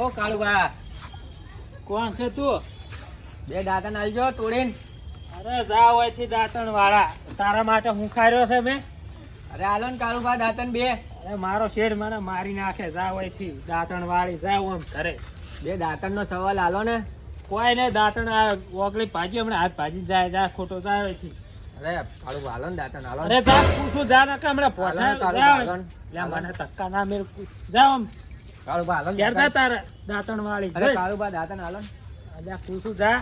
ઓ કાળુબા કોણ છે તું? બે દાંતણ આલજો તોડીને. અરે જા હોયથી દાંતણ વાળા તારા માટે હું ખાર્યો છે મેં? અરે આલો ને કાળુબા દાંતણ બે. અરે મારો શેડ મને મારી નાખે. જા હોયથી દાંતણ વાળી જા આમ ઘરે. બે દાંતણ નો સવાલ આલો ને. કોઈ ને દાંતણ આ ઓગળી ભાજી હમણાં હાથ ભાજી જાય જા ખોટો જાય હોયથી અરે કાળુબા આલો ને દાંતણ આલો અરે જા પૂછું જા ને કે હમણાં જા. લે મને ધક્કા ના મેળ જા આમ. કાળુબા આલો ઘેર જા તારે દાંતણ વાળી અરે કાળુબા દાંતણ આલો અલ્યા પૂછું જા?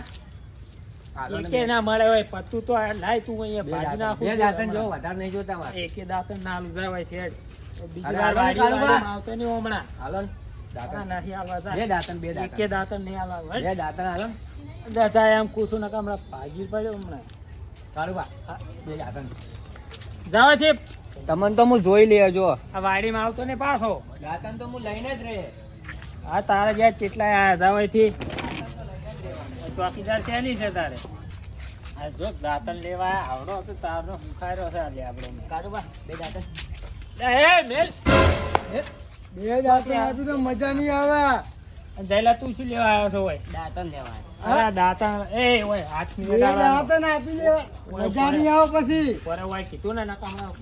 એકે ના મળે હોય પતું તો લાય તું અહીંયા ભાજી નાખું બે દાંતણ જો વધારે નહીં જોતા મારે. એકે દાંતણ ના લુજાવાય છે બીજી વાર વાડી આવતો નહીં હમણાં. આલો દાંતણ. નથી હાલવા બે દાંતણ બે એકે દાંતણ. દાંતણ નહીં હાલવા બે દાંતણ આલો દાદા એમ કુસુ નકા હમણાં ભાજી પડ્યો હમણાં. કાળુબા બે દાંતણ. જાવ છે તમને તો હું જોઈ લેજો આ વાડીમાં આવતો ને પાછો. દાંતણ તો હું લઈને જ રહે આ તારા જ્યાં કેટલા આ જાવાયથી ચોકીદાર શેની છે તારે? આ જો દાંતણ લેવા આવડો તો તારનો હુંખાર્યો છે આજે આપણો. કાળુબા બે દાંતણ એ મેલ. બે દાંતણ આપી તો મજા નહીં આવે. જયલા તું શું લેવા આવ્યો છો હોય દાંતણ લેવાય અરે એ હાથ બે મિનિટ દાંતણ આપી દેવા મજા નહીં આવે પછી. પર હોય કીધું ને નકા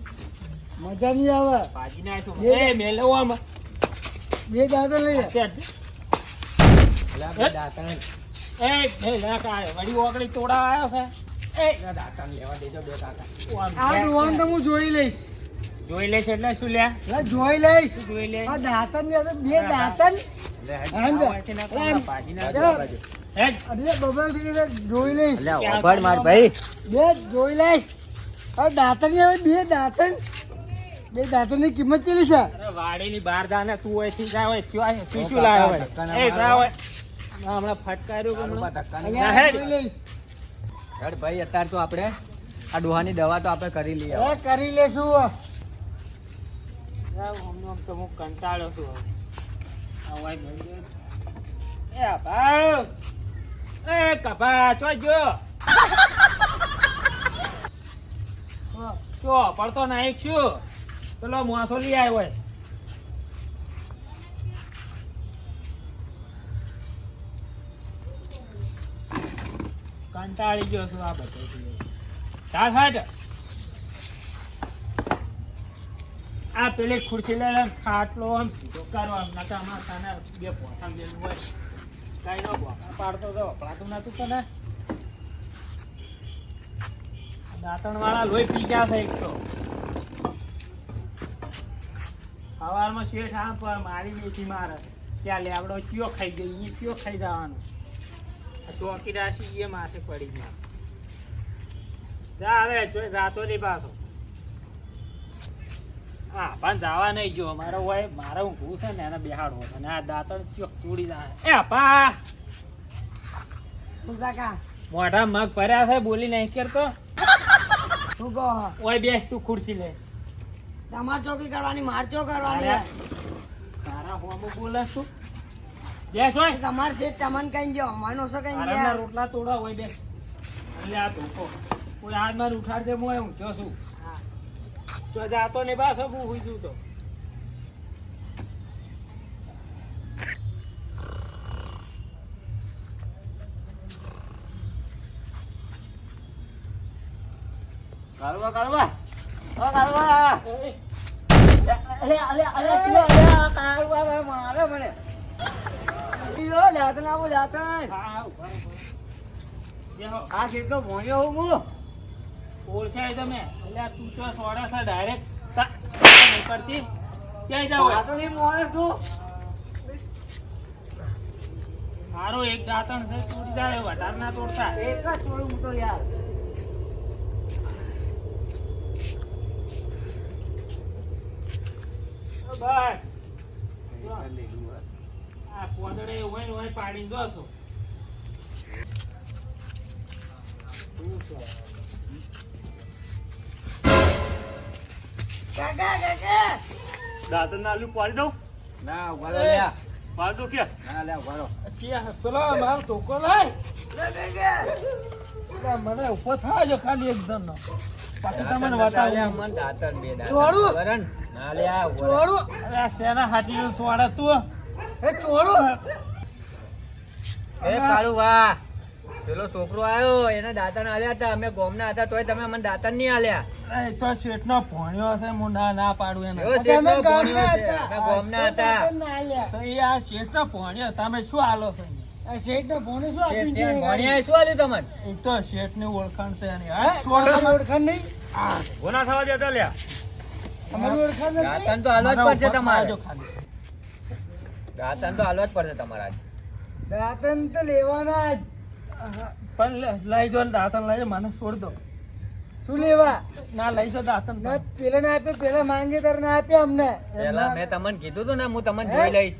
મજા નહીં આવે. ભાજી નાખ્યું. બે- એ મેલો આમ. બે દાંતણ લઈ લે. એ એ નકા વડી તોડા આવ્યો છે. એ. દાતા લેવા દેજો બે દાતા આ ડોહાને તો હું જોઈ લઈશ. જોઈ લઈશ એટલે શું લે? જોઈ લઈશ. જોઈ લે? આ બે દાંતણ લે ભાજી જોઈ લઈશ માર ભાઈ બે જોઈ લઈશ હવે દાંતણની હવે બે દાંતણ બે દાંતણની કિંમત કેટલી છે વાડીની બહાર દાને ને તું જા હોય તું શું? એ જા હોય. હમણાં ફટકાર્યું. હેડ. લઈશ ભાઈ અત્યારે તો આપણે આ ડોહાની દવા તો આપણે કરી લઈએ કરી લેશું તો હું કંટાળો છું હવે. આ ભાઈ. એ કભા ચો જો ચો પડતો નાઈક છું પેલો મોસો લઈ આવ્યો હોય કંટાળી ગયો છું આ બધું ચાલ હાટ આ પેલી ખુરશી લઈ લે ખાટલો આમ સીધો કરો આમ નકા આમાં તને બે પોતા મેલું હોય. કઈ નો બોકા પાડતો તો અપડાતું નતું તને દાંતણ વાળા લોહી પી ગયા છે એક તો. સવારમાં શેઠ આમ પર મારી બેઠી મારે ત્યાં લેવડો કયો ખાઈ ગયો એ કયો ખાઈ જવાનું આ ચોકી રાશી એ માથે પડી ગયા જા હવે રાતો ની પાછો હા પણ જવા નહીં જો મારો હોય મારે ઊંઘું છે ને એને બેહાડવો છે. અને આ દાંતણ ચોક તોડી જાય એ પા કાકા મોઢા મગ ભર્યા છે બોલી નહીં કરતો શું કહો ઓય બેસ તું ખુરશી લે. તમાર ચોકી કરવાની માર ચો કરવાની તારા હોમો બોલે તું બેસ હોય તમાર છે તમન કઈ ગયો અમાનો છો કઈ ગયા. રોટલા તોડા હોય બેસ. એટલે આ ધોકો. કોઈ હાથ ઉઠાડશે ઉઠાડ દે હું ઊંચો જો છું. તો જાતો ને બસ હું હુઈ જઉં તો. કાળુબા કાળુબા ઓ અરે અરે શું અરે કાળુબા ભાઈ મારે મને. હા, હા, રહો, ઊભા રહો. બેહો. આ કેટલો ભણ્યો હું. ઓળખાય તમે. એટલે આ તું તો સોડા છે ડાયરેક્ટ કરતી ક્યાંય જાવ? આ તો નહીં મોણસ તું. મારો એક દાંતણ છે તૂટી જાય વધારે ના તોડતા. એક જ તોડું હું તો યાર. બસ. જો. આ પોદડે હોય હોય દો જોશો. કાકા કાકા. દાંતણ ના આલુ પાડી દઉં? ના ઊભા રહો લ્યા. પાડી દઉં કે ના લે ઊભા રહો. પેલો મારો ટોકો લાય. કાકા. એટલે મને ઊભો થાય ખાલી એકદમ નો લ્યા, ના. લ્યા, તું? એ કાળુ વાહ. પેલો છોકરો આવ્યો એને દાંતણ આલ્યા હતા. અમે ગોમના હતા તોય તમે અમને દાંતણ નહીં આલ્યા. એ તો શેઠનો ભોણ્યો હું ના ના પાડું એને. અમે ગોમના હતા. એ આ શેઠનો ભોણ્યો તમે શું આલો છો ઓળખાણ છે ઓળખાણ? નહીં? ગુના થવા દેતા લ્યા. દાંતણ તો હાલવા જ પડશે તમારે. પાડજો ખાલી. દાંતણ તો હાલવા જ પડશે તમારા. દાંતન તો લેવાના જ. પણ લઈ જો દાંતન લઈ મને છોડ દો. શું લેવા? ના લઈ જો દાંતણ ના પેલા ને આપે પેલા માંગે તારે ના આપ્યા અમને. પેલા મેં તમને કીધું હતું ને હું તમને જોઈ લઈશ.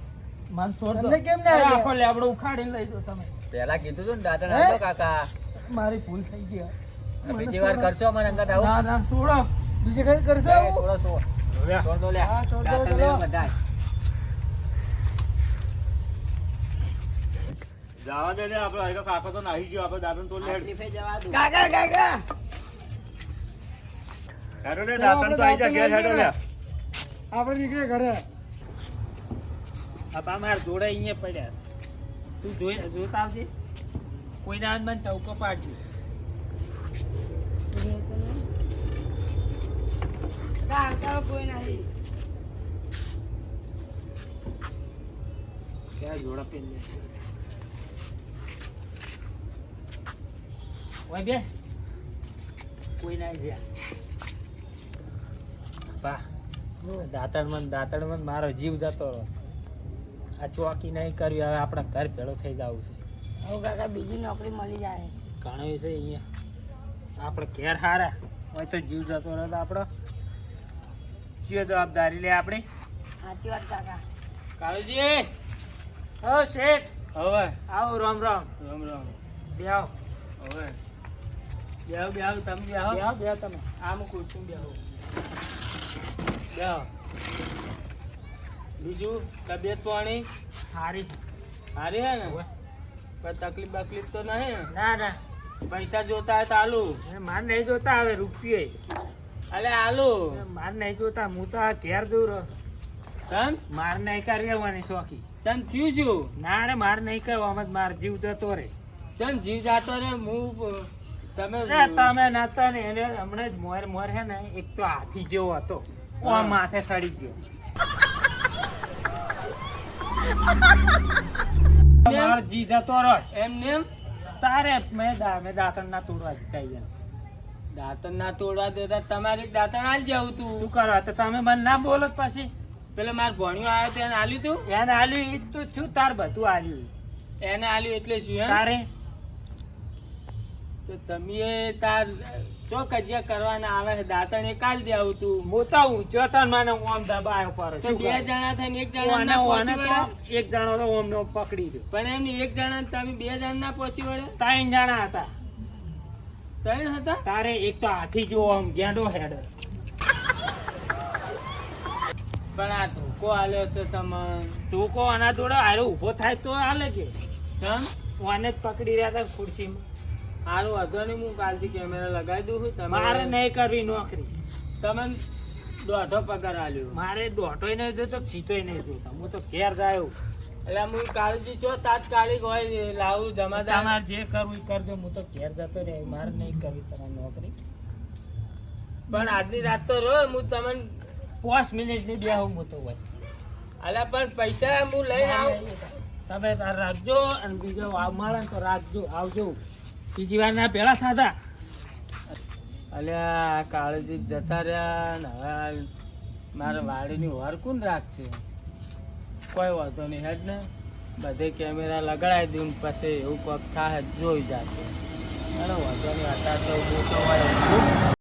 મને છોડ દો. કેમ ના આખો લેબડો ઉખાડીને લઈ જો તમે. પેલા કીધું હતું ને દાંતન હે? કાકા. મારી ભૂલ થઈ ગઈ બીજી વાર કરશો મને અંગત આવું? ના ના છોડો બીજી કઈ કરશો છોડો છોડો. છોડ દો લ્યા. છોડ દો, ચલો. લેવા બધાય. જવા દે ને આપડે હવે કાકો તો નાહી ગયો આપડે દાંતણ તો લેડ. કાકા કાકા. હેડો લે દાંતણ તો આઈ જા ઘેર હેડો લે. આપણે નીકળે ઘરે. આપા માર જોડે અહીંયા પડ્યા. તું જોઈ જોતા આવજે. કોઈના ના મને ટવકો પાડજે. ક્યાં જોડા પહેરી ઓય બેસ કોઈ ના જ્યાં બા દાંતણ મન દાંતણ મન મારો જીવ જતો રહ્યો. આ ચોકી નહીં કર્યું હવે આપણા ઘર ભેળો થઈ જવું છે. હવે કાકા બીજી નોકરી મળી જાય. ઘણું છે અહીંયા. આપણે ઘેર હારા. હોય તો જીવ જતો રહ્યો તો આપણો. જે જવાબદારી લે આપણી. સાચી વાત કાકા. કાળુજી. હો શેઠ. હવે. આવો રામ રામ. રામ રામ. જાઓ હવે. બેહો બેહો તમે બેહો. બેહો બેહો તમે. આમ ખુરશી બેહો. બેહો. બીજું તબિયત પાણી? સારી સારી હે ને? પણ તકલીફ બકલીફ તો નહીં ના? ના પૈસા જોતા હોય તો આલુ. માર નહીં જોતા હવે રૂપિયે. અલે આલુ. માર નહીં જોતા હું તો આ ઘેર દૂર ચમ? માર નહીં કરવાની શોખી. ચમ થયું છું? ના રે માર નહીં કરવામાં જ માર જીવ જતો રે. ચમ જીવ જાતો રે હું તમે તમે નતા ને એને હમણાં જ મોર મોર હે ને એક તો હાથી જેવો હતો. ઓ માથે સડી ગયો. માર જી જતો રસ. એમ નેમ? તારે મેં દા મેં દાંતણ ના તોડવા જઈએ દાંતણ ના તોડવા દેતા તમારી દાંતણ આલ જાવ તું. શું કરો? તો તમે મને ના બોલો પછી. પેલો માર ભણ્યો આવ્યો તો એને આલ્યું તું? એને આલ્યું એ તો છું તાર બધું આલ્યું એને આલ્યું એટલે શું તારે? તો તમે તાર ચો કજિયા કરવાના આવે દાંતણ એ કાલ દે આવું તું. હું તો ઊંચો તો ને મને ઓમ દબાયો પર તો બે જણા થઈને એક જણા ઓને ના ઓને પહોંચી તો વળે એક જણો તો ઓમ નો પકડી દો પણ એમની એક જણા તમે બે જણા ના પહોંચી વળે ત્રણ જણા હતા. ત્રણ હતા? તારે એક તો હાથી જોવો આમ ગેંડો હેડ. પણ આ ધોકો આલ્યો છે તમે ધોકો આના જોડે હારો ઊભો થાય તો હાલે કે. ચમ? ઓને જ પકડી રહ્યા હતા ખુરશીમાં. હારું વાંધો નહીં હું કાલથી કેમેરા લગાવી દઉં છું. તમે મારે નહીં કરવી નોકરી. તમે દોઢો પગાર આલ્યો. મારે દોઢોય નહીં જોતો છીતોય નહીં જોતો હું તો ઘેર જાય એટલે હું કાલથી જો તાત્કાલિક હોય લાવું જમાદાર તમારે જે કરવું એ કરજો હું તો ઘેર જતો રહે. મારે નહીં કરવી તમારી નોકરી. પણ આજની રાત તો રહો હું તમને પાંચ મિનિટની બે હું તો હોય. અલા પણ પૈસા હું લઈને આવું. તમે રાખજો અને બીજો મળે તો રાખજો. આવજો. બીજી વાર ના પેલા થતા. અલ્યા, કાળજી જતા રહ્યા ને હવે મારા વાડીની વાર કોણ રાખશે? કોઈ વાંધો નહીં, હેડ ને. બધે કેમેરા લગાડાવી દઉં પછી એવું કોક થાય જોઈ જશે. અને વાંધો નહીં હતા તો હું તો